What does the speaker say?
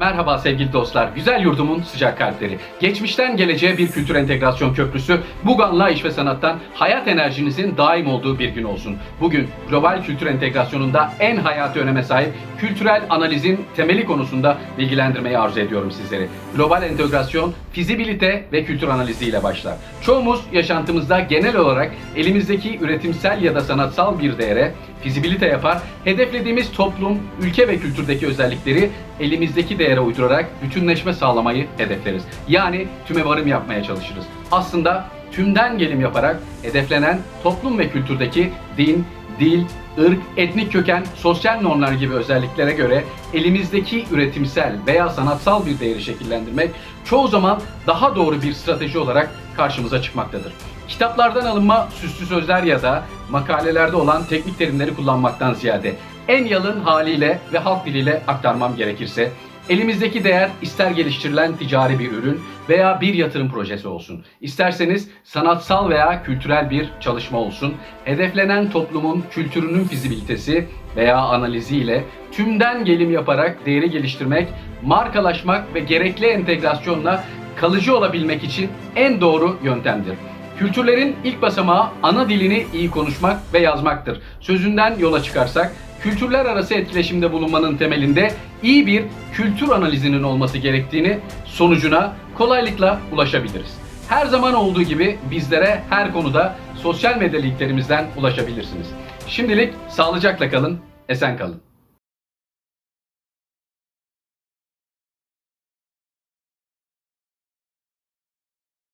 Merhaba sevgili dostlar, güzel yurdumun sıcak kalpleri. Geçmişten geleceğe bir kültür entegrasyon köprüsü, Bugan'la iş ve sanattan hayat enerjinizin daim olduğu bir gün olsun. Bugün global kültür entegrasyonunda en hayati öneme sahip kültürel analizin temeli konusunda bilgilendirmeyi arzu ediyorum sizleri. Global entegrasyon, fizibilite ve kültür analiziyle başlar. Çoğumuz yaşantımızda genel olarak elimizdeki üretimsel ya da sanatsal bir değere fizibilite yapar, hedeflediğimiz toplum, ülke ve kültürdeki özellikleri elimizdeki değere uydurarak bütünleşme sağlamayı hedefleriz. Yani tüme varım yapmaya çalışırız. Aslında tümden gelim yaparak hedeflenen toplum ve kültürdeki din, dil, ırk, etnik köken, sosyal normlar gibi özelliklere göre elimizdeki üretimsel veya sanatsal bir değeri şekillendirmek çoğu zaman daha doğru bir strateji olarak karşımıza çıkmaktadır. Kitaplardan alınma süslü sözler ya da makalelerde olan teknik terimleri kullanmaktan ziyade en yalın haliyle ve halk diliyle aktarmam gerekirse elimizdeki değer ister geliştirilen ticari bir ürün veya bir yatırım projesi olsun. İsterseniz sanatsal veya kültürel bir çalışma olsun. Hedeflenen toplumun kültürünün fizibilitesi veya analiziyle tümden gelim yaparak değeri geliştirmek, markalaşmak ve gerekli entegrasyonla kalıcı olabilmek için en doğru yöntemdir. Kültürlerin ilk basamağı ana dilini iyi konuşmak ve yazmaktır. Sözünden yola çıkarsak, kültürler arası etkileşimde bulunmanın temelinde iyi bir kültür analizinin olması gerektiğini sonucuna kolaylıkla ulaşabiliriz. Her zaman olduğu gibi bizlere her konuda sosyal medya linklerimizden ulaşabilirsiniz. Şimdilik sağlıcakla kalın, esen kalın.